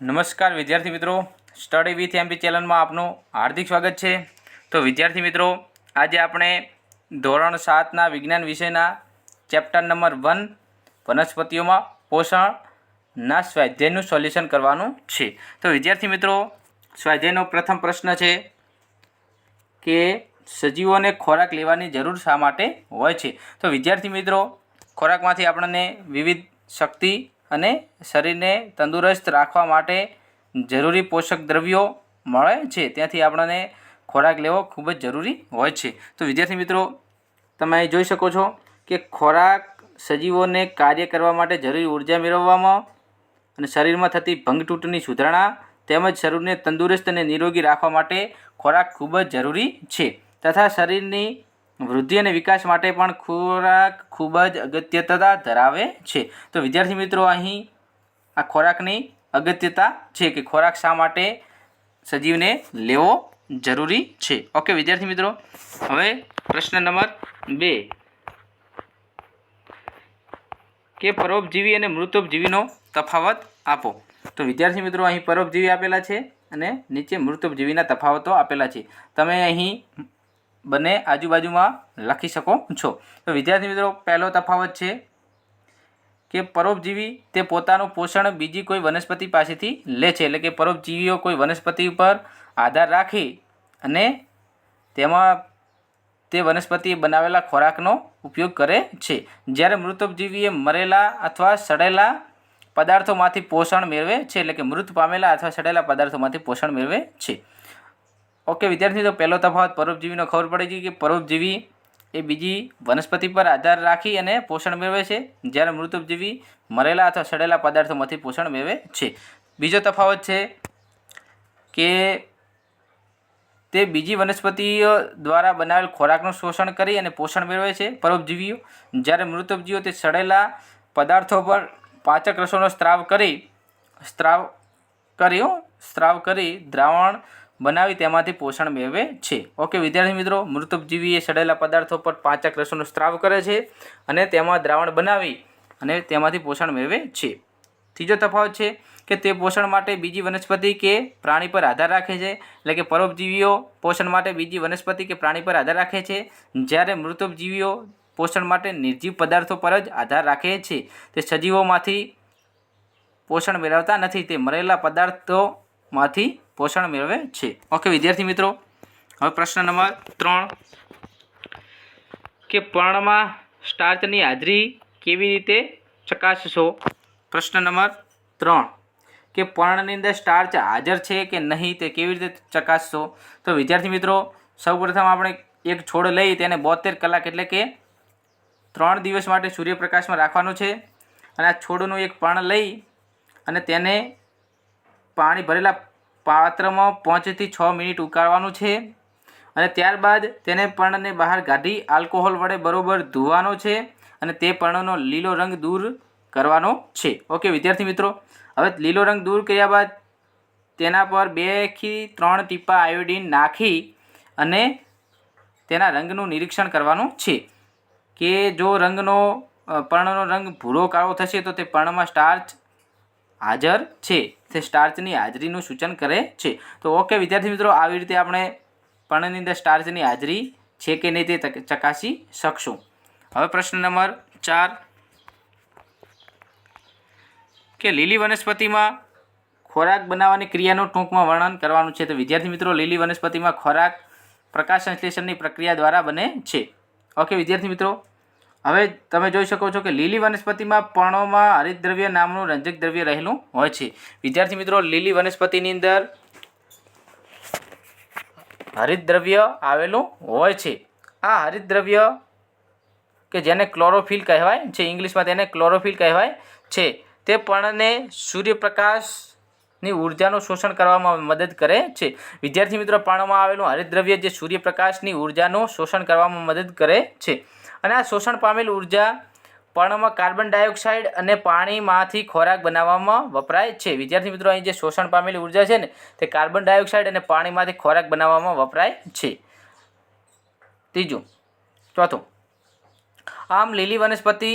નમસ્કાર વિદ્યાર્થી મિત્રો. સ્ટડી વિથ એમપી ચેનલમાં આપનું હાર્દિક સ્વાગત છે. તો વિદ્યાર્થી મિત્રો, આજે આપણે ધોરણ સાતના વિજ્ઞાન વિષયના ચેપ્ટર નંબર વન વનસ્પતિઓમાં પોષણના સ્વાધ્યાયનું સોલ્યુશન કરવાનું છે. તો વિદ્યાર્થી મિત્રો, સ્વાધ્યાયનો પ્રથમ પ્રશ્ન છે કે સજીવોને ખોરાક લેવાની જરૂર શા માટે હોય છે? તો વિદ્યાર્થી મિત્રો, ખોરાકમાંથી આપણને વિવિધ શક્તિ અને શરીરને તંદુરસ્ત રાખવા માટે જરૂરી પોષક દ્રવ્યો મળે છે. ત્યાંથી આપણને ખોરાક લેવો ખૂબ જ જરૂરી હોય છે. તો વિદ્યાર્થી મિત્રો, તમે જોઈ શકો છો કે ખોરાક સજીવોને કાર્ય કરવા માટે જરૂરી ઊર્જા મેળવવામાં અને શરીરમાં થતી ભંગતૂટની સુધારણા તેમજ શરીરને તંદુરસ્ત અને નિરોગી રાખવા માટે ખોરાક ખૂબ જ જરૂરી છે. તથા શરીરની વૃદ્ધિ અને વિકાસ માટે પણ ખોરાક ખૂબ જ અગત્યતા ધરાવે છે. તો વિદ્યાર્થી મિત્રો, અહીં આ ખોરાકની અગત્યતા છે કે ખોરાક શા માટે સજીવને લેવો જરૂરી છે. ઓકે, વિદ્યાર્થી મિત્રો, હવે પ્રશ્ન નંબર બે. કે પરોપજીવી અને મૃતોપજીવીનો તફાવત આપો. તો વિદ્યાર્થી મિત્રો, અહીં પરોપજીવી આપેલા છે અને નીચે મૃતોપજીવીના તફાવતો આપેલા છે. તમે અહીં બંને આજુબાજુમાં લખી શકો છો. તો વિદ્યાર્થી મિત્રો, પહેલો તફાવત છે કે પરોપજીવી તે પોતાનું પોષણ બીજી કોઈ વનસ્પતિ પાસેથી લે છે. એટલે કે પરોપજીવીઓ કોઈ વનસ્પતિ ઉપર આધાર રાખી અને તેમાં તે વનસ્પતિ બનાવેલા ખોરાકનો ઉપયોગ કરે છે. જ્યારે મૃતોપજીવીએ મરેલા અથવા સડેલા પદાર્થોમાંથી પોષણ મેળવે છે. એટલે કે મૃત પામેલા અથવા સડેલા પદાર્થોમાંથી પોષણ મેળવે છે. ઓકે, વિદ્યાર્થી, તો પહેલો તફાવત પરોપજીવીનો ખબર પડી ગઈ કે પરોપજીવી એ બીજી વનસ્પતિ પર આધાર રાખી અને પોષણ મેળવે છે, જ્યારે મૃતોપજીવી મરેલા અથવા સડેલા પદાર્થોમાંથી પોષણ મેળવે છે. બીજો તફાવત છે કે તે બીજી વનસ્પતિઓ દ્વારા બનાવેલ ખોરાકનું શોષણ કરી અને પોષણ મેળવે છે, પરોપજીવીઓ. જ્યારે મૃતોપજીવીઓ તે સડેલા પદાર્થો પર પાચક રસોનો સ્ત્રાવ કરી, સ્ત્રાવ કર્યો, સ્ત્રાવ કરી દ્રાવણ બનાવી તેમાંથી પોષણ મેળવે છે. ઓકે, વિદ્યાર્થી મિત્રો મૃતપજીવીએ સડેલા પદાર્થો પર પાચક રસોનો સ્ત્રાવ કરે છે અને તેમાં દ્રાવણ બનાવી અને તેમાંથી પોષણ મેળવે છે. ત્રીજો તફાવત છે કે તે પોષણ માટે બીજી વનસ્પતિ કે પ્રાણી પર આધાર રાખે છે. એટલે કે પરોપજીવીઓ પોષણ માટે બીજી વનસ્પતિ કે પ્રાણી પર આધાર રાખે છે. જ્યારે મૃતપજીવીઓ પોષણ માટે નિર્જીવ પદાર્થો પર જ આધાર રાખે છે. તે સજીવોમાંથી પોષણ મેળવતા નથી. તે મરેલા પદાર્થોમાંથી પોષણ મેળવે છે. ઓકે વિદ્યાર્થી મિત્રો, હવે પ્રશ્ન નંબર ત્રણ. કે પર્ણમાં સ્ટાર્ચની હાજરી કેવી રીતે ચકાસશો? પ્રશ્ન નંબર ત્રણ. કે પર્ણની અંદર સ્ટાર્ચ હાજર છે કે નહીં તે કેવી રીતે ચકાસશો? તો વિદ્યાર્થી મિત્રો, સૌપ્રથમ આપણે એક છોડ લઈ તેને બોતેર કલાક એટલે કે ત્રણ દિવસ માટે સૂર્યપ્રકાશમાં રાખવાનું છે. અને આ છોડનું એક પર્ણ લઈ અને તેને પાણી ભરેલા પાત્રમાં પાંચથી છ મિનિટ ઉકાળવાનું છે અને ત્યારબાદ તેને પર્ણને બહાર કાઢી આલ્કોહોલ વડે બરોબર ધોવાનો છે અને તે પર્ણનો લીલો રંગ દૂર કરવાનો છે. ઓકે, વિદ્યાર્થી મિત્રો, હવે લીલો રંગ દૂર કર્યા બાદ તેના પર બેથી ત્રણ ટીપા આયોડીન નાખી અને તેના રંગનું નિરીક્ષણ કરવાનું છે કે જો રંગનો પર્ણનો રંગ ભૂરો કાળો થશે તો તે પર્ણમાં સ્ટાર્ચ હાજર છે. તે સ્ટાર્ચની હાજરીનું સૂચન કરે છે. તો ઓકે વિદ્યાર્થી મિત્રો, આવી રીતે આપણે પણની અંદર સ્ટાર્ચની હાજરી છે કે નહીં તે ચકાસી શકશું. હવે પ્રશ્ન નંબર ચાર. કે લીલી વનસ્પતિમાં ખોરાક બનાવવાની ક્રિયાનું ટૂંકમાં વર્ણન કરવાનું છે. તો વિદ્યાર્થી મિત્રો, લીલી વનસ્પતિમાં ખોરાક પ્રકાશ સંશ્લેષણની પ્રક્રિયા દ્વારા બને છે. ઓકે વિદ્યાર્થી મિત્રો હવે તમે જોઈ શકો છો કે લીલી વનસ્પતિમાં પર્ણોમાં હરિતદ્રવ્ય નામનું રંજક દ્રવ્ય રહેલું હોય છે. વિદ્યાર્થી મિત્રો, લીલી વનસ્પતિની અંદર હરિતદ્રવ્ય આવેલું હોય છે. આ હરિતદ્રવ્ય કે જેને ક્લોરોફિલ કહેવાય છે, ઇંગ્લિશમાં તેને ક્લોરોફિલ કહેવાય છે, તે પર્ણને સૂર્યપ્રકાશની ઉર્જાનું શોષણ કરવામાં મદદ કરે છે. વિદ્યાર્થી મિત્રો પર્ણમાં આવેલું હરિતદ્રવ્ય જે સૂર્યપ્રકાશની ઉર્જાનું શોષણ કરવામાં મદદ કરે છે. અને આ શોષણ પામેલ ઊર્જા પર્ણમાં કાર્બન ડાયોક્સાઇડ અને પાણીમાંથી ખોરાક બનાવવામાં વપરાય છે. વિદ્યાર્થી મિત્રો, અહીં જે શોષણ પામેલી ઊર્જા છે ને, તે કાર્બન ડાયોક્સાઇડ અને પાણીમાંથી ખોરાક બનાવવામાં વપરાય છે. ત્રીજું, ચોથું, આમ લીલી વનસ્પતિ,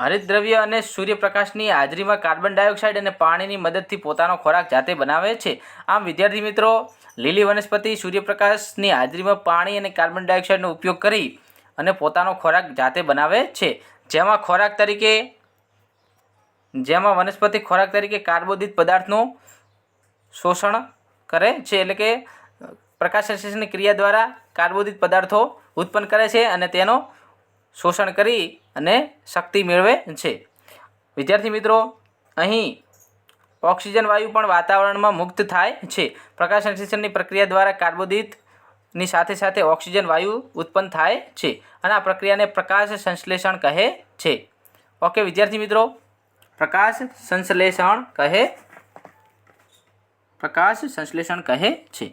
હરિતદ્રવ્ય અને સૂર્યપ્રકાશની હાજરીમાં કાર્બન ડાયોક્સાઇડ અને પાણીની મદદથી પોતાનો ખોરાક જાતે બનાવે છે. આમ વિદ્યાર્થી મિત્રો, લીલી વનસ્પતિ, સૂર્યપ્રકાશની હાજરીમાં પાણી અને કાર્બન ડાયોક્સાઇડનો ઉપયોગ કરી અને પોતાનો ખોરાક જાતે બનાવે છે. જેમાં ખોરાક તરીકે, જેમાં વનસ્પતિ ખોરાક તરીકે કાર્બોદિત પદાર્થનું શોષણ કરે છે. એટલે કે પ્રકાશ સંશ્લેષણની ક્રિયા દ્વારા કાર્બોદિત પદાર્થો ઉત્પન્ન કરે છે અને તેનો શોષણ કરી અને શક્તિ મેળવે છે. વિદ્યાર્થી મિત્રો, અહીં ઓક્સિજન વાયુ પણ વાતાવરણમાં મુક્ત થાય છે. પ્રકાશ સંશ્લેષણની પ્રક્રિયા દ્વારા કાર્બોદિતની સાથે સાથે ઓક્સિજન, વાયુ ઉત્પન્ન થાય છે અને આ પ્રક્રિયાને પ્રકાશ સંશ્લેષણ કહે છે. ઓકે વિદ્યાર્થી મિત્રો, પ્રકાશ સંશ્લેષણ કહે, પ્રકાશ સંશ્લેષણ કહે છે.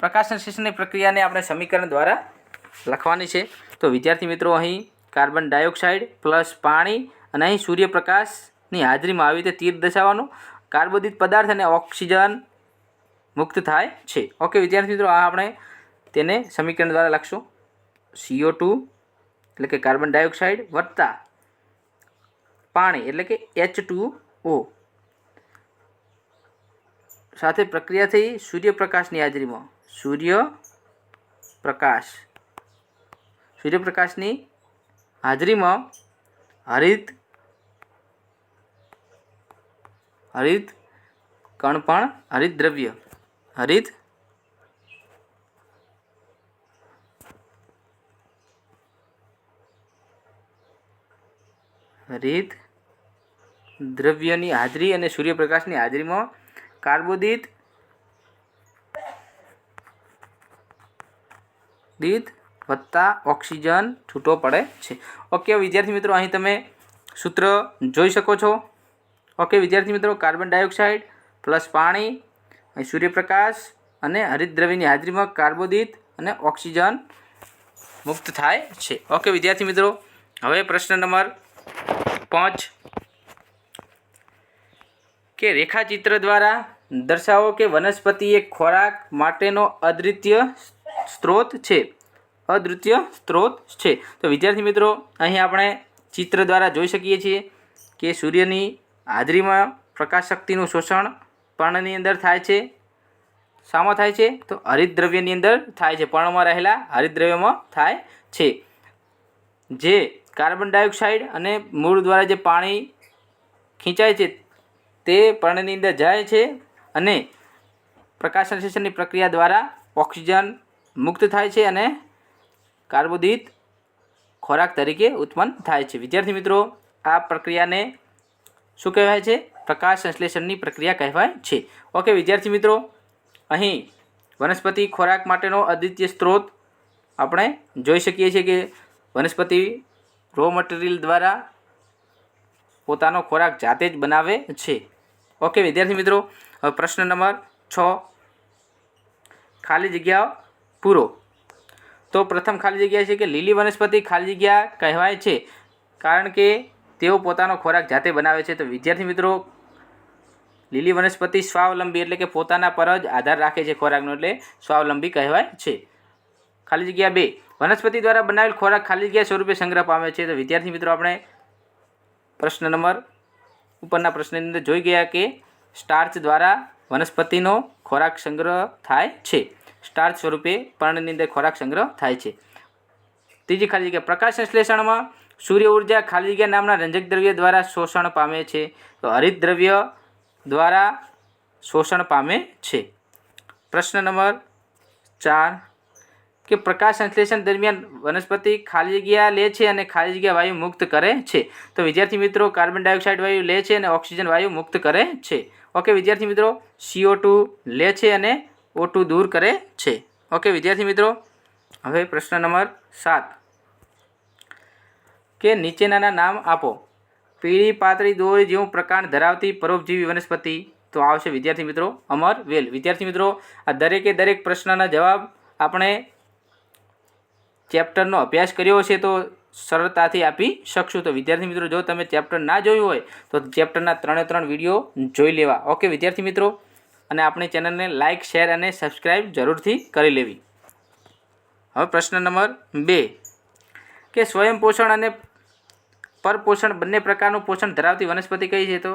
પ્રકાશ સંશ્લેષણની પ્રક્રિયાને આપણે સમીકરણ દ્વારા લખવાની છે. તો વિદ્યાર્થી મિત્રો, અહીં કાર્બન ડાયોક્સાઇડ પ્લસ પાણી અને અહીં સૂર્યપ્રકાશની હાજરીમાં આવી રીતે તીર દર્શાવવાનું. કાર્બોદિત પદાર્થ અને ઓક્સિજન મુક્ત થાય છે. ઓકે વિદ્યાર્થી મિત્રો, આ આપણે તેને સમીકરણ દ્વારા લખશું. સીઓ ટુ એટલે કે કાર્બન ડાયોક્સાઇડ વત્તા પાણી એટલે કે એચ સાથે પ્રક્રિયા થઈ સૂર્યપ્રકાશની હાજરીમાં. સૂર્ય પ્રકાશ સૂર્યપ્રકાશની હાજરીમાં હરિત હરિત કણ પણ હરિત દ્રવ્ય. હરિત? હરિત? દ્રવ્યની હાજરી અને સૂર્યપ્રકાશની હાજરીમાં કાર્બોદિત? દીત વત્તા ઓક્સિજન છૂટો પડે છે. ઓકે, વિદ્યાર્થી મિત્રો, અહીં તમે સૂત્ર જોઈ શકો છો. ઓકે, વિદ્યાર્થી મિત્રો, કાર્બન ડાયોક્સાઇડ પ્લસ પાણી અહીં સૂર્યપ્રકાશ અને હરિતદ્રવ્યની હાજરીમાં કાર્બોદિત અને ઓક્સિજન મુક્ત થાય છે. ઓકે વિદ્યાર્થી મિત્રો, હવે પ્રશ્ન નંબર પાંચ. કે રેખાચિત્ર દ્વારા દર્શાવો કે વનસ્પતિ એક ખોરાક માટેનો અદ્વિતીય સ્ત્રોત છે. અદ્વિતીય સ્ત્રોત છે. તો વિદ્યાર્થી મિત્રો, અહીં આપણે ચિત્ર દ્વારા જોઈ શકીએ છીએ કે સૂર્યની હાજરીમાં પ્રકાશ શક્તિનું શોષણ પર્ણની અંદર થાય છે. શામાં થાય છે? તો હરિતદ્રવ્યની અંદર થાય છે. પર્ણમાં રહેલા હરિતદ્રવ્યમાં થાય છે. જે કાર્બન ડાયોક્સાઇડ અને મૂળ દ્વારા જે પાણી ખીંચાય છે, તે પર્ણની અંદર જાય છે અને પ્રકાશ સંશ્લેષણની પ્રક્રિયા દ્વારા ઓક્સિજન મુક્ત થાય છે અને કાર્બોદિત ખોરાક તરીકે ઉત્પન્ન થાય છે. વિદ્યાર્થી મિત્રો, આ પ્રક્રિયાને શું કહેવાય છે? પ્રકાશ સંશ્લેષણની પ્રક્રિયા કહેવાય છે. ઓકે વિદ્યાર્થી મિત્રો, અહીં વનસ્પતિ ખોરાક માટેનો અદ્વિતીય સ્ત્રોત આપણે જોઈ શકીએ છીએ કે વનસ્પતિ રો મટીરિયલ દ્વારા પોતાનો ખોરાક જાતે જ બનાવે છે. ઓકે વિદ્યાર્થી મિત્રો પ્રશ્ન નંબર છ. ખાલી જગ્યા પૂરો. તો પ્રથમ ખાલી જગ્યા છે કે લીલી વનસ્પતિ ખાલી જગ્યા કહેવાય છે. કારણ કે તેઓ પોતાનો ખોરાક જાતે બનાવે છે. તો વિદ્યાર્થી મિત્રો લીલી વનસ્પતિ સ્વાવલંબી એટલે કે પોતાના પર જ આધાર રાખે છે ખોરાકનો એટલે સ્વાવલંબી કહેવાય છે. ખાલી જગ્યા બે. વનસ્પતિ દ્વારા બનાવેલ ખોરાક ખાલી જગ્યા સ્વરૂપે સંગ્રહ પામે છે. તો વિદ્યાર્થી મિત્રો, આપણે પ્રશ્ન નંબર, ઉપરના પ્રશ્નની અંદર જોઈ ગયા કે સ્ટાર્ચ દ્વારા વનસ્પતિનો ખોરાક સંગ્રહ થાય છે. સ્ટાર્ચ સ્વરૂપે પર્ણની અંદર ખોરાક સંગ્રહ થાય છે. ત્રીજી ખાલી જગ્યા. પ્રકાશ સંશ્લેષણમાં સૂર્ય ઊર્જા ખાલી જગ્યા નામના રંજક દ્રવ્ય દ્વારા શોષણ પામે છે. તો હરિત દ્રવ્ય દ્વારા શોષણ પામે છે. પ્રશ્ન નંબર ચાર, કે પ્રકાશ સંશ્લેષણ દરમિયાન વનસ્પતિ ખાલી જગ્યા લે છે અને ખાલી જગ્યા વાયુ મુક્ત કરે છે? તો વિદ્યાર્થી મિત્રો, કાર્બન ડાયોક્સાઇડ વાયુ લે છે અને ઓક્સિજન વાયુ મુક્ત કરે છે. ઓકે વિદ્યાર્થી મિત્રો સીઓ ટુ લે છે અને ઓ દૂર કરે છે. ઓકે વિદ્યાર્થી મિત્રો, હવે પ્રશ્ન નંબર સાત, કે નીચેનાના નામ આપો. પીળી પાતળી દોરી જેવું પ્રકાંડ ધરાવતી પરોપજીવી વનસ્પતિ. તો આવશે વિદ્યાર્થી મિત્રો અમર વેલ. વિદ્યાર્થી મિત્રો, આ દરેકે દરેક પ્રશ્નના જવાબ આપણે ચેપ્ટરનો અભ્યાસ કર્યો છે તો સરળતાથી આપી શકશું. તો વિદ્યાર્થી મિત્રો, જો તમે ચેપ્ટર ના જોયું હોય, તો ચેપ્ટરના ત્રણે ત્રણ વીડિયો જોઈ લેવા. ઓકે, વિદ્યાર્થી મિત્રો? અને આપણી ચેનલને લાઇક શેર અને સબસ્ક્રાઈબ જરૂરથી કરી લેવી. હવે પ્રશ્ન નંબર બે. કે સ્વયં પોષણ અને પરપોષણ બંને પ્રકારનું પોષણ ધરાવતી વનસ્પતિ કઈ છે તો?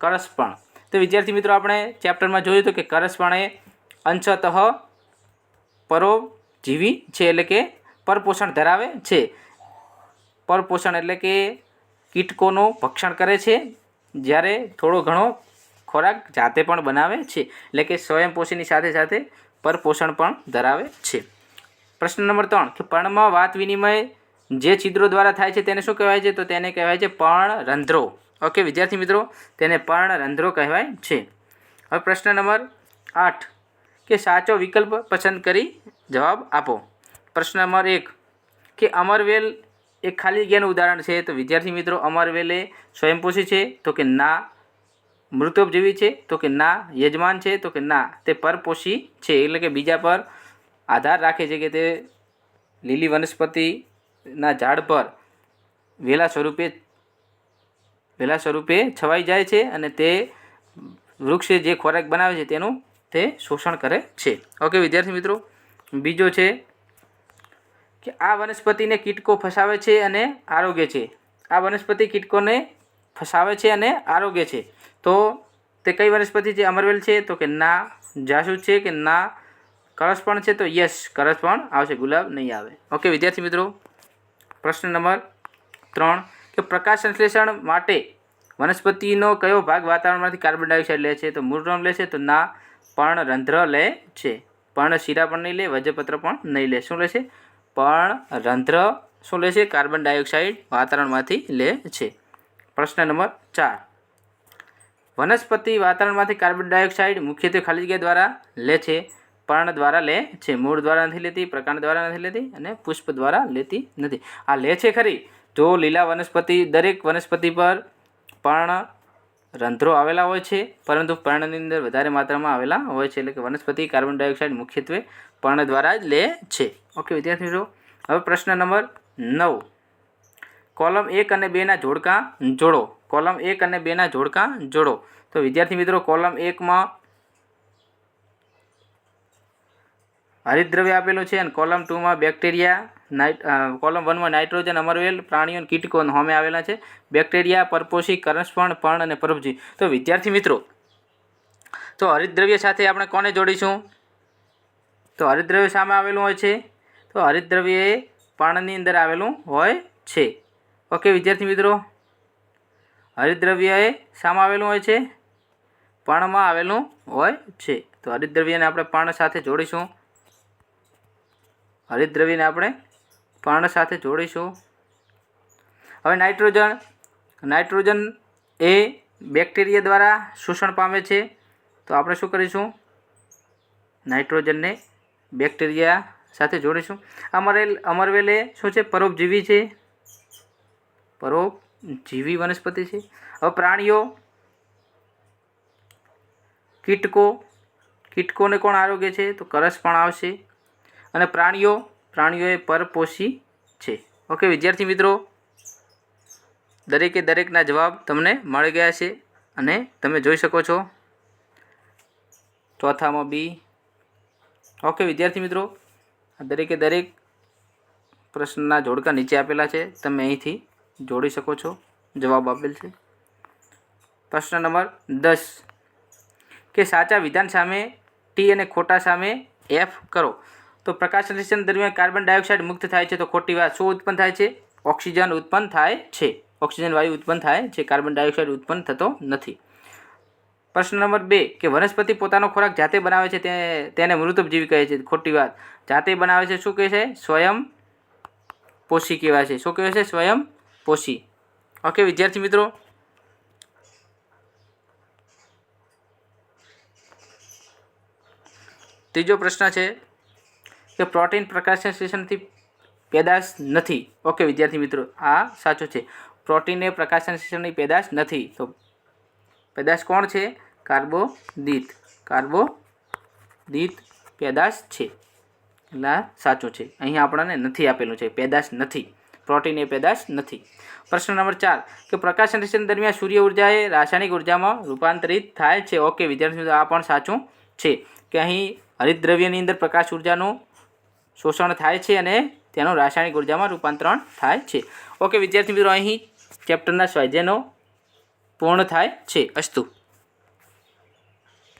કરસપણ. તો વિદ્યાર્થી મિત્રો, આપણે ચેપ્ટરમાં જોયું હતું કે કરસપણ એ અંશતઃ પરોજીવી છે એટલે કે પરપોષણ ધરાવે છે. પરપોષણ એટલે કે કીટકોનું ભક્ષણ કરે છે, જ્યારે થોડો ઘણો ખોરાક જાતે પણ બનાવે છે, એટલે કે સ્વયંપોષીની સાથે સાથે પરપોષણ પણ ધરાવે છે. પ્રશ્ન નંબર ત્રણ, કે પર્ણમાં વાત વિનિમય જે છિદ્રો દ્વારા થાય છે તેને શું કહેવાય છે? તો તેને કહેવાય છે પર્ણરંધ્રો ઓકે વિદ્યાર્થી મિત્રો, તેને પર્ણરંધ્રો કહેવાય છે. હવે પ્રશ્ન નંબર આઠ. કે સાચો વિકલ્પ પસંદ કરી જવાબ આપો. પ્રશ્ન નંબર એક. કે અમરવેલ એક ખાલી જગ્યાનું ઉદાહરણ છે? તો વિદ્યાર્થી મિત્રો, અમરવેલ એ સ્વયંપોષી છે. તો કે ના મૃતોપજીવી છે? તો કે ના યજમાન છે? તો કે ના, તે પરપોષી છે. એટલે કે બીજા પર આધાર રાખે છે કે તે લીલી વનસ્પતિના ઝાડ પર વેલા સ્વરૂપે વેલા સ્વરૂપે છવાઈ જાય છે અને તે વૃક્ષે જે ખોરાક બનાવે છે તેનું તે શોષણ કરે છે. ઓકે વિદ્યાર્થી મિત્રો, બીજો છે કે આ વનસ્પતિને કીટકો ફસાવે છે અને આરોગ્ય છે. આ વનસ્પતિ કીટકોને ફસાવે છે અને આરોગ્ય છે. તો તે કઈ વનસ્પતિ છે? અમરવેલ છે, તો કે ના, જાસૂદ છે કે ના કરસ પણ છે, તો યસ કરસ પણ આવશે, ગુલાબ નહીં આવે. ઓકે વિદ્યાર્થી મિત્રો પ્રશ્ન નંબર ત્રણ કે પ્રકાશ સંશ્લેષણ માટે વનસ્પતિનો કયો ભાગ વાતાવરણમાંથી કાર્બન ડાયોક્સાઇડ લે છે? તો મૂળરોમ લે છે, તો ના પણ રંધ્ર લે છે. પણ શીરા પણ નહીં લે, વજ્રપત્ર પણ નહીં લે. શું લેશે રંધ્ર શું લે છે? કાર્બન ડાયોક્સાઇડ વાતાવરણમાંથી લે છે. પ્રશ્ન નંબર ચાર. વનસ્પતિ વાતાવરણમાંથી કાર્બન ડાયોક્સાઇડ મુખ્યત્વે ખાલી જગ્યા દ્વારા લે છે. પર્ણ દ્વારા લે છે. મૂળ દ્વારા નથી લેતી, પ્રકાંડ દ્વારા નથી લેતી અને પુષ્પ દ્વારા લેતી નથી. આ લે છે ખરી. જો લીલા વનસ્પતિ, દરેક વનસ્પતિ પર પર્ણ રંધ્રો આવેલા હોય છે, પરંતુ પર્ણની અંદર વધારે માત્રામાં આવેલા હોય છે. એટલે કે વનસ્પતિ કાર્બન ડાયોક્સાઇડ મુખ્યત્વે પર્ણ દ્વારા જ લે છે. ઓકે વિદ્યાર્થી મિત્રો હવે પ્રશ્ન નંબર નવ. કોલમ એક અને બેના જોડકા જોડો. કોલમ એક અને બેના જોડકા જોડો. તો વિદ્યાર્થી મિત્રો, કોલમ એકમાં હરિતદ્રવ્ય આપેલું છે અને કોલમ ટુમાં બેક્ટેરિયા નાઇટ કોલમ વનમાં નાઇટ્રોજન અમરવેલ, પ્રાણીઓ અને કીટકો હોમે આવેલા છે. બેક્ટેરિયા પરપોષી કરસપણ પણ અને પરભજી તો વિદ્યાર્થી મિત્રો, તો હરિતદ્રવ્ય સાથે આપણે કોને જોડીશું? તો હરિતદ્રવ્ય સામે આવેલું હોય છે. તો હરિતદ્રવ્ય એ પર્ણની અંદર આવેલું હોય છે. ઓકે વિદ્યાર્થી મિત્રો હરિતદ્રવ્ય એ સામે આવેલું હોય છે. પર્ણમાં આવેલું હોય છે. તો હરિતદ્રવ્યને આપણે પર્ણ સાથે જોડીશું. હરિતદ્રવ્યને આપણે પર્ણ સાથે જોડીશું. હવે નાઇટ્રોજન. નાઇટ્રોજન એ બેક્ટેરિયા દ્વારા શોષણ પામે છે. તો આપણે શું કરીશું? નાઇટ્રોજનને બેક્ટેરિયા સાથે જોડીશું. અમરેલ અમરવેલ શું છે? પરોપજીવી છે. પરોપજીવી વનસ્પતિ છે. હવે પ્રાણીઓ. કીટકો. કીટકોને કોણ આરોગ્ય છે? તો કરસ પણ આવશે. અને પ્રાણીઓ, પ્રાણીઓએ પરપોષી છે. ઓકે વિદ્યાર્થી મિત્રો, દરેકે દરેકના જવાબ તમને મળી ગયા છે અને તમે જોઈ શકો છો. ચોથામાં બી. ઓકે વિદ્યાર્થી મિત્રો દરેકે દરેક પ્રશ્નના જોડકા નીચે આપેલા છે. તમે અહીંથી જોડી શકો છો. જવાબ આપેલ છે. પ્રશ્ન નંબર દસ. કે સાચા વિધાન સામે ટી અને ખોટા સામે એફ કરો. તો પ્રકાશ સંશ્લેષણ દરમિયાન કાર્બન ડાયોક્સાઇડ મુક્ત થાય છે તો ખોટી વાત શું ઉત્પન્ન થાય છે? ઓક્સિજન ઉત્પન્ન થાય છે. ઓક્સિજન વાયુ ઉત્પન્ન થાય છે. કાર્બન ડાયોક્સાઇડ ઉત્પન્ન થતો નથી. પ્રશ્ન નંબર બે, કે વનસ્પતિ પોતાનો ખોરાક જાતે બનાવે છે તે, તેને મૃતપજીવી કહે છે. ખોટી વાત. જાતે બનાવે છે શું કહે છે? સ્વયં પોષી કહેવાય છે. શું કહેવાય છે? સ્વયં પોષી. ઓકે, વિદ્યાર્થી મિત્રો. ત્રીજો પ્રશ્ન છે કે પ્રોટીન પ્રકાશન સંશ્લેષણથી પેદાશ નથી. ઓકે વિદ્યાર્થી મિત્રો, આ સાચું છે. પ્રોટીન એ પ્રકાશન સંશ્લેષણની પેદાશ નથી. તો પેદાશ કોણ છે? કાર્બોદિત. કાર્બોદિત પેદાશ છે. એટલે સાચું છે. અહીં આપણને નથી આપેલું છે. પેદાશ નથી. પ્રોટીન એ પેદાશ નથી. પ્રશ્ન નંબર ચાર, કે પ્રકાશ સંશ્લેષણ દરમિયાન સૂર્ય ઊર્જા એ રાસાયણિક ઉર્જામાં રૂપાંતરિત થાય છે. ઓકે વિદ્યાર્થી મિત્રો, આ પણ સાચું છે. કે અહીં હરિતદ્રવ્યની અંદર પ્રકાશ ઉર્જાનું શોષણ થાય છે અને તેનું રાસાયણિક ઉર્જામાં રૂપાંતરણ થાય છે. ઓકે વિદ્યાર્થી મિત્રો, અહીં ચેપ્ટરના સ્વાધ્યાયનો પૂર્ણ થાય છે અસ્તુ.